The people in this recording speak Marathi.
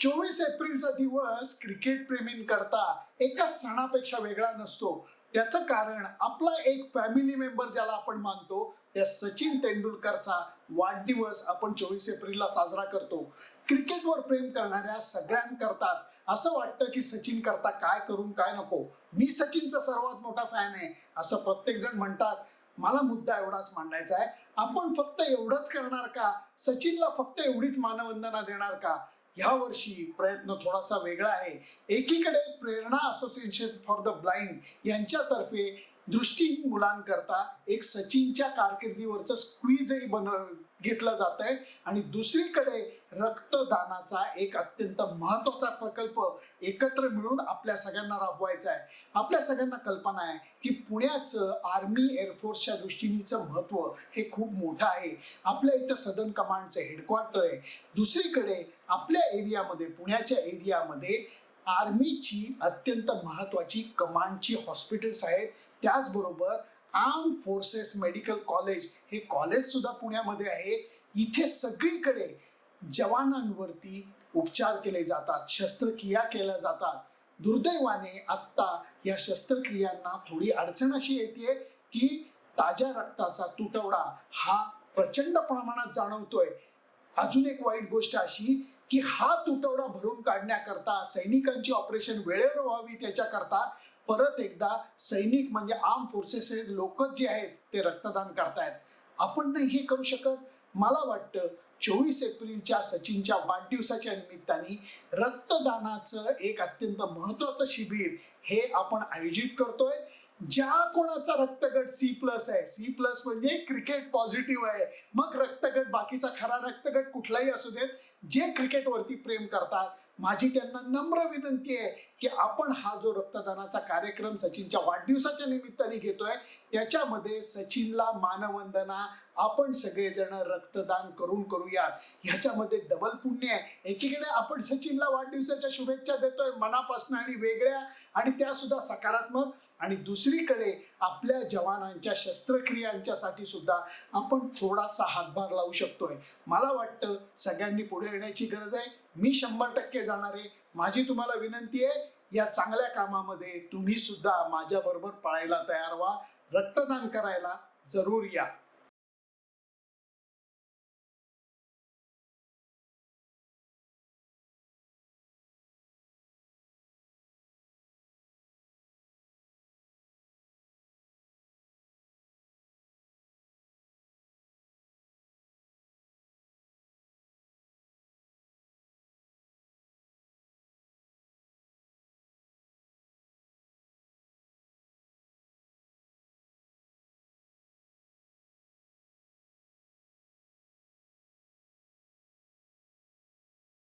चोवीस एप्रिलचा दिवस क्रिकेट प्रेमींकरता एका सणापेक्षा वेगळा नसतो. त्याचं कारण आपला एक फॅमिली मेंबर ज्याला आपण मानतो त्या सचिन तेंडुलकरचा वाढदिवस आपण चोवीस एप्रिलला साजरा करतो. क्रिकेटवर प्रेम करणाऱ्या सगळ्यांकरताच असं वाटतं की सचिन करता काय करून काय नको. मी सचिनचा सर्वात मोठा फॅन आहे असं प्रत्येक जण म्हणतात. मला मुद्दा एवढाच मांडायचा आहे. आपण फक्त एवढंच करणार का? सचिनला फक्त एवढीच मानवंदना देणार का? ह्या वर्षी प्रयत्न थोडासा वेगळा आहे. एकीकडे Prerana association for the blind यांच्यातर्फे दृष्टीहीन मुलांकरता एक सचिनच्या कारकिर्दीवरचं स्क्वीजही बन घेतलं जात आहे आणि दुसरीकडे रक्तदानाचा एक अत्यंत महत्त्वाचा प्रकल्प एकत्र मिळून आपल्या सगळ्यांना राबवायचा आहे. आपल्या सगळ्यांना कल्पना आहे की पुण्याचं आर्मी एअरफोर्सच्या दृष्टीनेचं महत्त्व हे खूप मोठं आहे. आपल्या इथं सदन कमांडचं हेडक्वार्टर आहे. दुसरीकडे आपल्या एरियामध्ये पुण्याच्या एरियामध्ये आर्मीची अत्यंत महत्वाची कमांडची हॉस्पिटल्स आहेत. त्याचबरोबर आर्म फोर्सेस मेडिकल कॉलेज हे कॉलेज सुद्धा पुण्यामध्ये आहे. इथे सगळीकडे जवानांवरती उपचार केले जातात शस्त्रक्रिया केल्या जातात. दुर्दैवाने आत्ता या शस्त्रक्रियांना थोडी अडचण अशी येते की ताज्या रक्ताचा तुटवडा हा प्रचंड प्रमाणात जाणवतोय. अजून एक वाईट गोष्ट अशी की हा तुटवडा भरून काढण्याकरता सैनिकांची ऑपरेशन वेळेवर व्हावी त्याच्याकरता परत एकदा सैनिक म्हणजे आर्म फोर्सेस लोक जे आहेत ते रक्तदान करतायत. आपण नाही हे करू शकत. मला वाटतं चोवीस एप्रिलच्या सचिनच्या वाढदिवसाच्या निमित्ताने रक्तदानाचं एक अत्यंत महत्वाचं शिबिर हे आपण आयोजित करतोय. ज्या कोणाचा रक्तगट सी प्लस आहे सी प्लस म्हणजे क्रिकेट पॉझिटिव्ह आहे मग रक्तगट बाकीचा खरा रक्तगट कुठलाही असू देत जे क्रिकेटवरती प्रेम करतात माझी त्यांना नम्र विनंती आहे की आपण हा जो रक्तदानाचा कार्यक्रम सचिनच्या वाढदिवसाच्या निमित्ताने घेतोय त्याच्यामध्ये सचिनला मानवंदना आपण सगळेजण रक्तदान करून करूयात. ह्याच्यामध्ये डबल पुण्य आहे. एकीकडे आपण सचिनला वाढदिवसाच्या शुभेच्छा देतोय मनापासून आणि वेगळ्या आणि त्या सुद्धा सकारात्मक. आणि दुसरीकडे आपल्या जवानांच्या शस्त्रक्रियांच्यासाठी सुद्धा आपण थोडासा हातभार लावू शकतोय. मला वाटतं सगळ्यांनी पुढे येण्याची गरज आहे. मी शंभर टक्के जाणार आहे. माझी तुम्हाला विनंती आहे या चांगल्या कामामध्ये तुम्ही सुद्धा माझ्याबरोबर पाळायला पळायला तयार व्हा. रक्तदान करायला जरूर या.